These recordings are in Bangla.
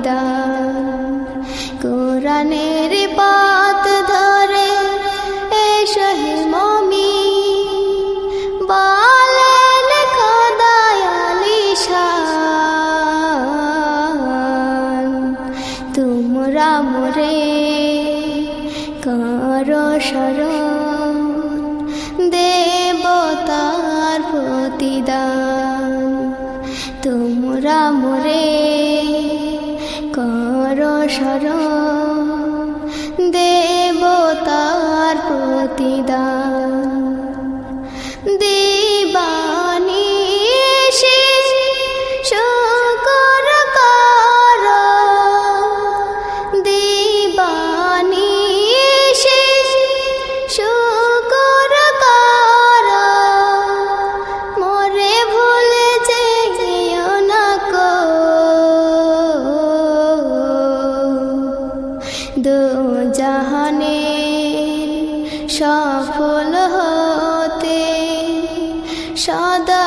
প্রতিদান কোরআনের পাত ধরে এসো হে মমি বলেন খোদায়ালি শান তোমরা মোরে করো স্মরণ দেবতার প্রতিদান, তোমরা মোরে স্মরণ দেবতার প্রতিদান। সফল হতে সদা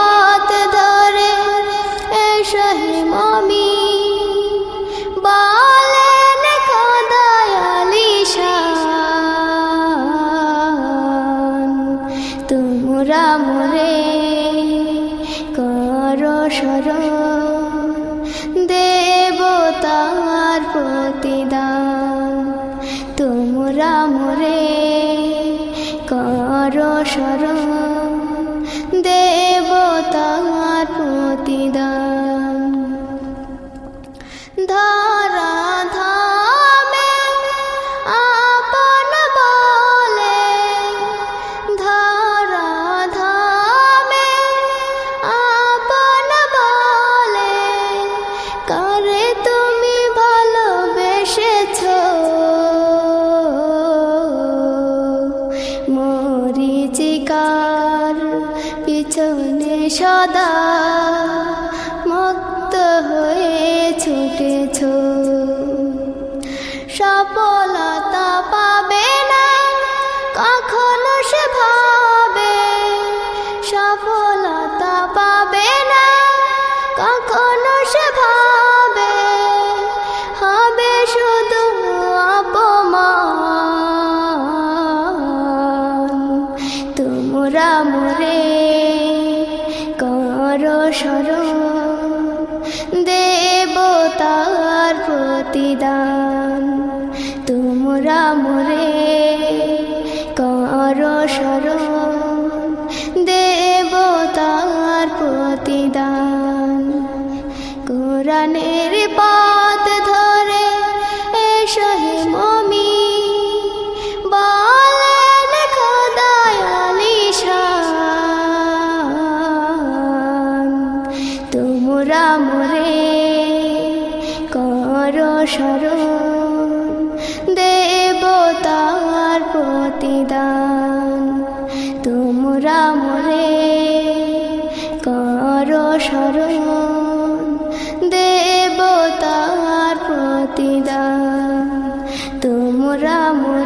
দেবতার প্রতিদান। তোমরা মোরে কর স্মরণ মরিচিকার পিছনে সদা মুক্ত হয়ে ছুটেছ। সফলতা পাবে না কখনো সে ভাবে সফলতা দেবতার প্রতিদান। তোমরা মোরে করো স্মরণ দেবতার প্রতিদান। কোরআনের পাত ধরে এসো হে মমি খোদায়ালি শান তোমরা মোরে স্মরণ দেবতার প্রতিদান। তোমরা মরে কর স্মরণ দেবতার প্রতিদান। তোমরা মোরে